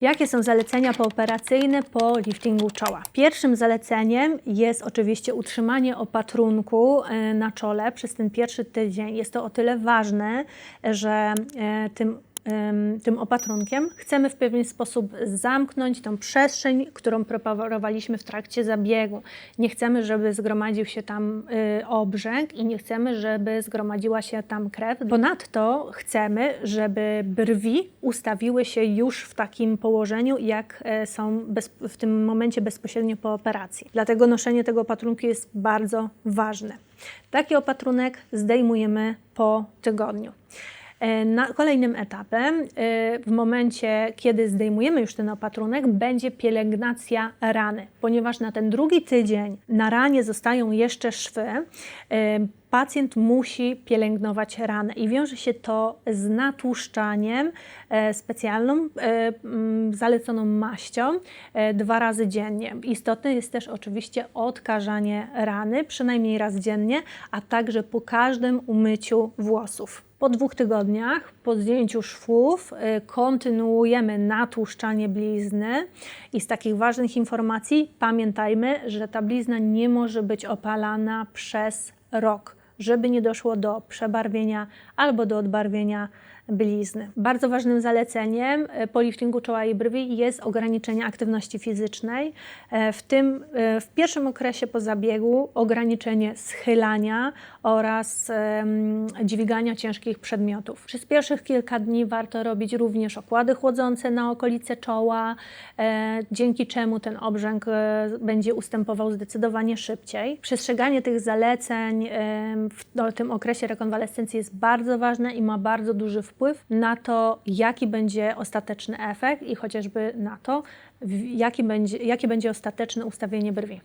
Jakie są zalecenia pooperacyjne po liftingu czoła? Pierwszym zaleceniem jest oczywiście utrzymanie opatrunku e, na czole przez ten pierwszy tydzień. Jest to o tyle ważne, że e, tym tym opatrunkiem chcemy w pewien sposób zamknąć tą przestrzeń, którą preparowaliśmy w trakcie zabiegu. Nie chcemy, żeby zgromadził się tam y, obrzęk i nie chcemy, żeby zgromadziła się tam krew. Ponadto chcemy, żeby brwi ustawiły się już w takim położeniu, jak e, są bez, w tym momencie bezpośrednio po operacji. Dlatego noszenie tego opatrunku jest bardzo ważne. Taki opatrunek zdejmujemy po tygodniu. E, Na kolejnym etapem, e, w momencie, kiedy zdejmujemy już ten opatrunek, będzie pielęgnacja rany, ponieważ na ten drugi tydzień na ranie zostają jeszcze szwy. e, Pacjent musi pielęgnować ranę i wiąże się to z natłuszczaniem specjalną, zaleconą maścią dwa razy dziennie. Istotne jest też oczywiście odkażanie rany, przynajmniej raz dziennie, a także po każdym umyciu włosów. Po dwóch tygodniach, po zdjęciu szwów, y, kontynuujemy natłuszczanie blizny. I z takich ważnych informacji pamiętajmy, że ta blizna nie może być opalana przez rok, żeby nie doszło do przebarwienia albo do odbarwienia blizny. Bardzo ważnym zaleceniem y, po liftingu czoła i brwi jest ograniczenie aktywności fizycznej, e, w tym e, w pierwszym okresie po zabiegu ograniczenie schylania oraz dźwigania ciężkich przedmiotów. Przez pierwszych kilka dni warto robić również okłady chłodzące na okolice czoła, e, dzięki czemu ten obrzęk e, będzie ustępował zdecydowanie szybciej. Przestrzeganie tych zaleceń w no, tym okresie rekonwalescencji jest bardzo ważne i ma bardzo duży wpływ na to, jaki będzie ostateczny efekt i chociażby na to, w- będzie, jakie będzie ostateczne ustawienie brwi.